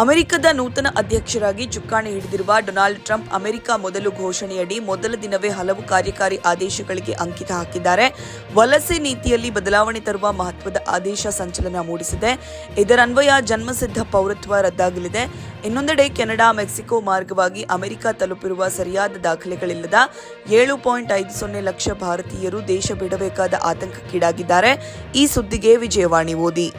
ಅಮೆರಿಕದ ನೂತನ ಅಧ್ಯಕ್ಷರಾಗಿ ಚುಕ್ಕಾಣಿ ಹಿಡಿದಿರುವ ಡೊನಾಲ್ಡ್ ಟ್ರಂಪ್ ಅಮೆರಿಕ ಮೊದಲು ಘೋಷಣೆಯಡಿ ಮೊದಲ ದಿನವೇ ಹಲವು ಕಾರ್ಯಕಾರಿ ಆದೇಶಗಳಿಗೆ ಅಂಕಿತ ಹಾಕಿದ್ದಾರೆ. ವಲಸೆ ನೀತಿಯಲ್ಲಿ ಬದಲಾವಣೆ ತರುವ ಮಹತ್ವದ ಆದೇಶ ಸಂಚಲನ ಮೂಡಿಸಿದೆ. ಇದರನ್ವಯ ಜನ್ಮಸಿದ್ಧ ಪೌರತ್ವ ರದ್ದಾಗಲಿದೆ. ಇನ್ನೊಂದೆಡೆ ಕೆನಡಾ, ಮೆಕ್ಸಿಕೋ ಮಾರ್ಗವಾಗಿ ಅಮೆರಿಕ ತಲುಪಿರುವ ಸರಿಯಾದ ದಾಖಲೆಗಳಿಲ್ಲದ ಏಳು ಪಾಯಿಂಟ್ ಐದು ಸೊನ್ನೆ ಲಕ್ಷ ಭಾರತೀಯರು ದೇಶ ಬಿಡಬೇಕಾದ ಆತಂಕಕ್ಕೀಡಾಗಿದ್ದಾರೆ. ಈ ಸುದ್ದಿಗೆ ವಿಜಯವಾಣಿ ಓದಿ.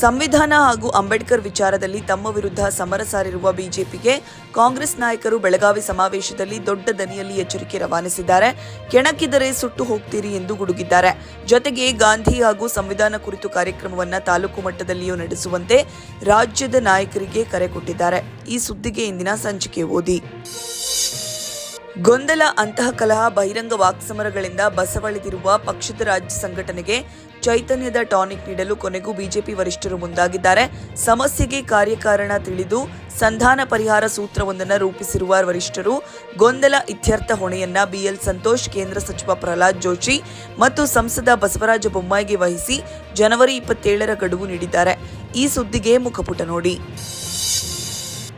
ಸಂವಿಧಾನ ಹಾಗೂ ಅಂಬೇಡ್ಕರ್ ವಿಚಾರದಲ್ಲಿ ತಮ್ಮ ವಿರುದ್ಧ ಸಮರ ಸಾರಿರುವ ಬಿಜೆಪಿಗೆ ಕಾಂಗ್ರೆಸ್ ನಾಯಕರು ಬೆಳಗಾವಿ ಸಮಾವೇಶದಲ್ಲಿ ದೊಡ್ಡ ದನಿಯಲ್ಲಿ ಎಚ್ಚರಿಕೆ ರವಾನಿಸಿದ್ದಾರೆ. ಕೆಣಕಿದರೆ ಸುಟ್ಟು ಹೋಗ್ತೀರಿ ಎಂದು ಗುಡುಗಿದ್ದಾರೆ. ಜೊತೆಗೆ ಗಾಂಧಿ ಹಾಗೂ ಸಂವಿಧಾನ ಕುರಿತು ಕಾರ್ಯಕ್ರಮವನ್ನು ತಾಲೂಕು ಮಟ್ಟದಲ್ಲಿಯೂ ನಡೆಸುವಂತೆ ರಾಜ್ಯದ ನಾಯಕರಿಗೆ ಕರೆ ಕೊಟ್ಟಿದ್ದಾರೆ. ಈ ಸುದ್ದಿಗೆ ಇಂದಿನ ಸಂಚಿಕೆ ಓದಿ. ಗೊಂದಲ ಅಂತಹ ಕಲಹ ಬಹಿರಂಗ ವಾಕ್ಸಮರಗಳಿಂದ ಬಸವಳಿದಿರುವ ಪಕ್ಷದ ರಾಜ್ಯ ಸಂಘಟನೆಗೆ ಚೈತನ್ಯದ ಟಾನಿಕ್ ನೀಡಲು ಕೊನೆಗೂ ಬಿಜೆಪಿ ವರಿಷ್ಠರು ಮುಂದಾಗಿದ್ದಾರೆ. ಸಮಸ್ಯೆಗೆ ಕಾರ್ಯಕಾರಣ ತಿಳಿದು ಸಂಧಾನ ಪರಿಹಾರ ಸೂತ್ರವೊಂದನ್ನು ರೂಪಿಸಿರುವ ವರಿಷ್ಠರು ಗೊಂದಲ ಇತ್ಯರ್ಥ ಹೊಣೆಯನ್ನ ಬಿಎಲ್ ಸಂತೋಷ್, ಕೇಂದ್ರ ಸಚಿವ ಪ್ರಹ್ಲಾದ್ ಜೋಶಿ ಮತ್ತು ಸಂಸದ ಬಸವರಾಜ ಬೊಮ್ಮಾಯಿಗೆ ವಹಿಸಿ ಜನವರಿ ಇಪ್ಪತ್ತೇಳರ ಗಡುವು ನೀಡಿದ್ದಾರೆ. ಈ ಸುದ್ದಿಗೆ ಮುಖಪುಟ ನೋಡಿ.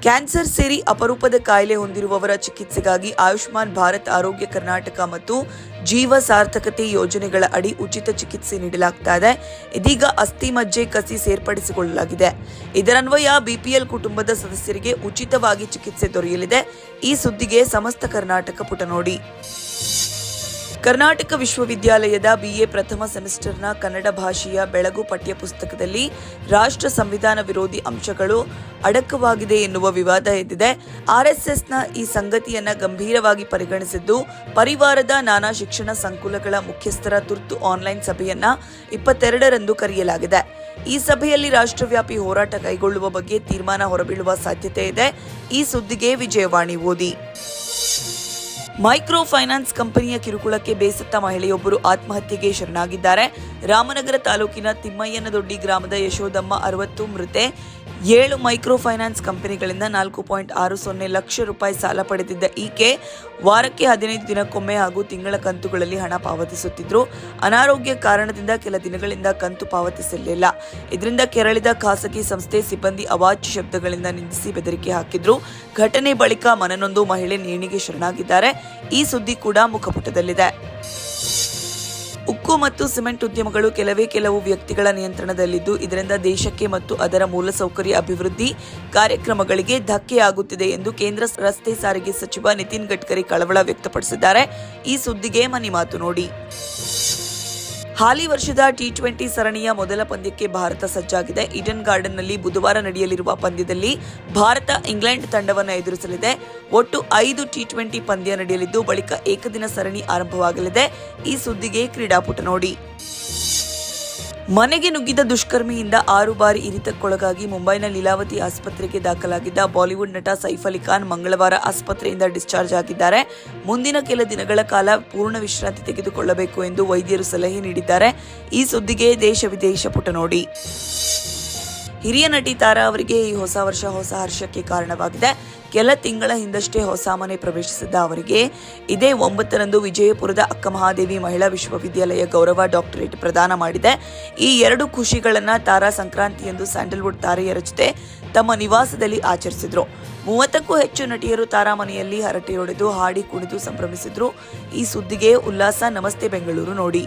ಕ್ಯಾನ್ಸರ್ ಸೇರಿ ಅಪರೂಪದ ಕಾಯಿಲೆ ಹೊಂದಿರುವವರ ಚಿಕಿತ್ಸೆಗಾಗಿ ಆಯುಷ್ಮಾನ್ ಭಾರತ್, ಆರೋಗ್ಯ ಕರ್ನಾಟಕ ಮತ್ತು ಜೀವ ಸಾರ್ಥಕತೆ ಯೋಜನೆಗಳ ಅಡಿ ಉಚಿತ ಚಿಕಿತ್ಸೆ ನೀಡಲಾಗ್ತಾ ಇದೆ. ಇದೀಗ ಅಸ್ಥಿ ಮಜ್ಜೆ ಕಸಿ ಸೇರ್ಪಡಿಸಿಕೊಳ್ಳಲಾಗಿದೆ. ಇದರನ್ವಯ ಬಿಪಿಎಲ್ ಕುಟುಂಬದ ಸದಸ್ಯರಿಗೆ ಉಚಿತವಾಗಿ ಚಿಕಿತ್ಸೆ ದೊರೆಯಲಿದೆ. ಈ ಸುದ್ದಿಗೆ ಸಮಸ್ತ ಕರ್ನಾಟಕ ಪುಟ ನೋಡಿ ಕರ್ನಾಟಕ ವಿಶ್ವವಿದ್ಯಾಲಯದ ಬಿಎ ಪ್ರಥಮ ಸೆಮಿಸ್ಟರ್ನ ಕನ್ನಡ ಭಾಷೆಯ ಬೆಳಗು ಪಠ್ಯಪುಸ್ತಕದಲ್ಲಿ ರಾಷ್ಟ್ರ ಸಂವಿಧಾನ ವಿರೋಧಿ ಅಂಶಗಳು ಅಡಕವಾಗಿದೆ ಎನ್ನುವ ವಿವಾದ ಎದ್ದಿದೆ. ಆರ್ಎಸ್ಎಸ್ನ ಈ ಸಂಗತಿಯನ್ನು ಗಂಭೀರವಾಗಿ ಪರಿಗಣಿಸಿದ್ದು, ಪರಿವಾರದ ನಾನಾ ಶಿಕ್ಷಣ ಸಂಕುಲಗಳ ಮುಖ್ಯಸ್ಥರ ತುರ್ತು ಆನ್ಲೈನ್ ಸಭೆಯನ್ನ ಇಪ್ಪತ್ತೆರಡರಂದು ಕರೆಯಲಾಗಿದೆ. ಈ ಸಭೆಯಲ್ಲಿ ರಾಷ್ಟ್ರವ್ಯಾಪಿ ಹೋರಾಟ ಕೈಗೊಳ್ಳುವ ಬಗ್ಗೆ ತೀರ್ಮಾನ ಹೊರಬೀಳುವ ಸಾಧ್ಯತೆ ಇದೆ. ಈ ಸುದ್ದಿಗೆ ವಿಜಯವಾಣಿ ಓದಿ. ಮೈಕ್ರೋ ಫೈನಾನ್ಸ್ ಕಂಪನಿಯ ಕಿರುಕುಳಕ್ಕೆ ಬೇಸತ್ತ ಮಹಿಳೆಯೊಬ್ಬರು ಆತ್ಮಹತ್ಯೆಗೆ ಶರಣಾಗಿದ್ದಾರೆ. ರಾಮನಗರ ತಾಲೂಕಿನ ತಿಮ್ಮಯ್ಯನದೊಡ್ಡಿ ಗ್ರಾಮದ ಯಶೋದಮ್ಮ ಅರವತ್ತು, ಮೃತೆ ಏಳು ಮೈಕ್ರೋ ಫೈನಾನ್ಸ್ ಕಂಪನಿಗಳಿಂದ ನಾಲ್ಕು ಪಾಯಿಂಟ್ ಆರು ಸೊನ್ನೆ ಲಕ್ಷ ರೂಪಾಯಿ ಸಾಲ ಪಡೆದಿದ್ದ ಈಕೆ ವಾರಕ್ಕೆ ಹದಿನೈದು ದಿನಕ್ಕೊಮ್ಮೆ ಹಾಗೂ ತಿಂಗಳ ಕಂತುಗಳಲ್ಲಿ ಹಣ ಪಾವತಿಸುತ್ತಿದ್ದರು ಅನಾರೋಗ್ಯ ಕಾರಣದಿಂದ ಕೆಲ ದಿನಗಳಿಂದ ಕಂತು ಪಾವತಿಸಲಿಲ್ಲ. ಇದರಿಂದ ಕೆರಳಿದ ಖಾಸಗಿ ಸಂಸ್ಥೆ ಸಿಬ್ಬಂದಿ ಅವಾಚ್ಯ ಶಬ್ದಗಳಿಂದ ನಿಂದಿಸಿ ಬೆದರಿಕೆ ಹಾಕಿದ್ರು. ಘಟನೆ ಬಳಿಕ ಮನನೊಂದು ಮಹಿಳೆ ನೇಣಿಗೆ ಶರಣಾಗಿದ್ದಾರೆ. ಈ ಸುದ್ದಿ ಕೂಡ ಮುಖಪುಟದಲ್ಲಿದೆ. ಉಕ್ಕು ಮತ್ತು ಸಿಮೆಂಟ್ ಉದ್ಯಮಗಳು ಕೆಲವೇ ಕೆಲವು ವ್ಯಕ್ತಿಗಳ ನಿಯಂತ್ರಣದಲ್ಲಿದ್ದು, ಇದರಿಂದ ದೇಶಕ್ಕೆ ಮತ್ತು ಅದರ ಮೂಲಸೌಕರ್ಯ ಅಭಿವೃದ್ಧಿ ಕಾರ್ಯಕ್ರಮಗಳಿಗೆ ಧಕ್ಕೆಯಾಗುತ್ತಿದೆ ಎಂದು ಕೇಂದ್ರ ರಸ್ತೆ ಸಾರಿಗೆ ಸಚಿವ ನಿತಿನ್ ಗಡ್ಕರಿ ಕಳವಳ ವ್ಯಕ್ತಪಡಿಸಿದ್ದಾರೆ. ಈ ಸುದ್ದಿಗೆ ಮನಿ ಮಾತು ನೋಡಿ. ಹಾಲಿ ವರ್ಷದ ಟಿ ಟ್ವೆಂಟಿ ಸರಣಿಯ ಮೊದಲ ಪಂದ್ಯಕ್ಕೆ ಭಾರತ ಸಜ್ಜಾಗಿದೆ. ಇಡನ್ ಗಾರ್ಡನ್ನಲ್ಲಿ ಬುಧವಾರ ನಡೆಯಲಿರುವ ಪಂದ್ಯದಲ್ಲಿ ಭಾರತ ಇಂಗ್ಲೆಂಡ್ ತಂಡವನ್ನು ಎದುರಿಸಲಿದೆ. ಒಟ್ಟು ಐದು ಟಿ ಟ್ವೆಂಟಿ ಪಂದ್ಯ ನಡೆಯಲಿದ್ದು, ಬಳಿಕ ಏಕದಿನ ಸರಣಿ ಆರಂಭವಾಗಲಿದೆ. ಈ ಸುದ್ದಿಗೆ ಕ್ರೀಡಾಪುಟ ನೋಡಿ. ಮನೆಗೆ ನುಗ್ಗಿದ ದುಷ್ಕರ್ಮಿಯಿಂದ ಆರು ಬಾರಿ ಇರಿತಕ್ಕೊಳಗಾಗಿ ಮುಂಬೈನ ಲೀಲಾವತಿ ಆಸ್ಪತ್ರೆಗೆ ದಾಖಲಾಗಿದ್ದ ಬಾಲಿವುಡ್ ನಟ ಸೈಫ್ ಅಲಿ ಖಾನ್ ಮಂಗಳವಾರ ಆಸ್ಪತ್ರೆಯಿಂದ ಡಿಸ್ಚಾರ್ಜ್ ಆಗಿದ್ದಾರೆ. ಮುಂದಿನ ಕೆಲ ದಿನಗಳ ಕಾಲ ಪೂರ್ಣ ವಿಶ್ರಾಂತಿ ತೆಗೆದುಕೊಳ್ಳಬೇಕು ಎಂದು ವೈದ್ಯರು ಸಲಹೆ ನೀಡಿದ್ದಾರೆ. ಈ ಸುದ್ದಿಗೆ ದೇಶ ವಿದೇಶ ಪುಟ ನೋಡಿ. ಹಿರಿಯ ನಟಿ ತಾರಾ ಅವರಿಗೆ ಈ ಹೊಸ ವರ್ಷ ಹೊಸ ಹರ್ಷಕ್ಕೆ ಕಾರಣವಾಗಿದೆ. ಕೆಲ ತಿಂಗಳ ಹಿಂದಷ್ಟೇ ಹೊಸ ಮನೆ ಪ್ರವೇಶಿಸಿದ್ದ ಅವರಿಗೆ ಇದೇ ಒಂಬತ್ತರಂದು ವಿಜಯಪುರದ ಅಕ್ಕ ಮಹಾದೇವಿ ಮಹಿಳಾ ವಿಶ್ವವಿದ್ಯಾಲಯ ಗೌರವ ಡಾಕ್ಟರೇಟ್ ಪ್ರದಾನ ಮಾಡಿದೆ. ಈ ಎರಡು ಖುಷಿಗಳನ್ನ ತಾರಾ ಸಂಕ್ರಾಂತಿಯಂದು ಸ್ಯಾಂಡಲ್ವುಡ್ ತಾರೆಯರ ಜೊತೆ ತಮ್ಮ ನಿವಾಸದಲ್ಲಿ ಆಚರಿಸಿದ್ರು. ಮೂವತ್ತಕ್ಕೂ ಹೆಚ್ಚು ನಟಿಯರು ತಾರಾ ಮನೆಯಲ್ಲಿ ಹರಟೆಯೊಡೆದು ಹಾಡಿ ಕುಣಿದು ಸಂಭ್ರಮಿಸಿದ್ರು. ಈ ಸುದ್ದಿಗೆ ಉಲ್ಲಾಸ, ನಮಸ್ತೆ ಬೆಂಗಳೂರು ನೋಡಿ.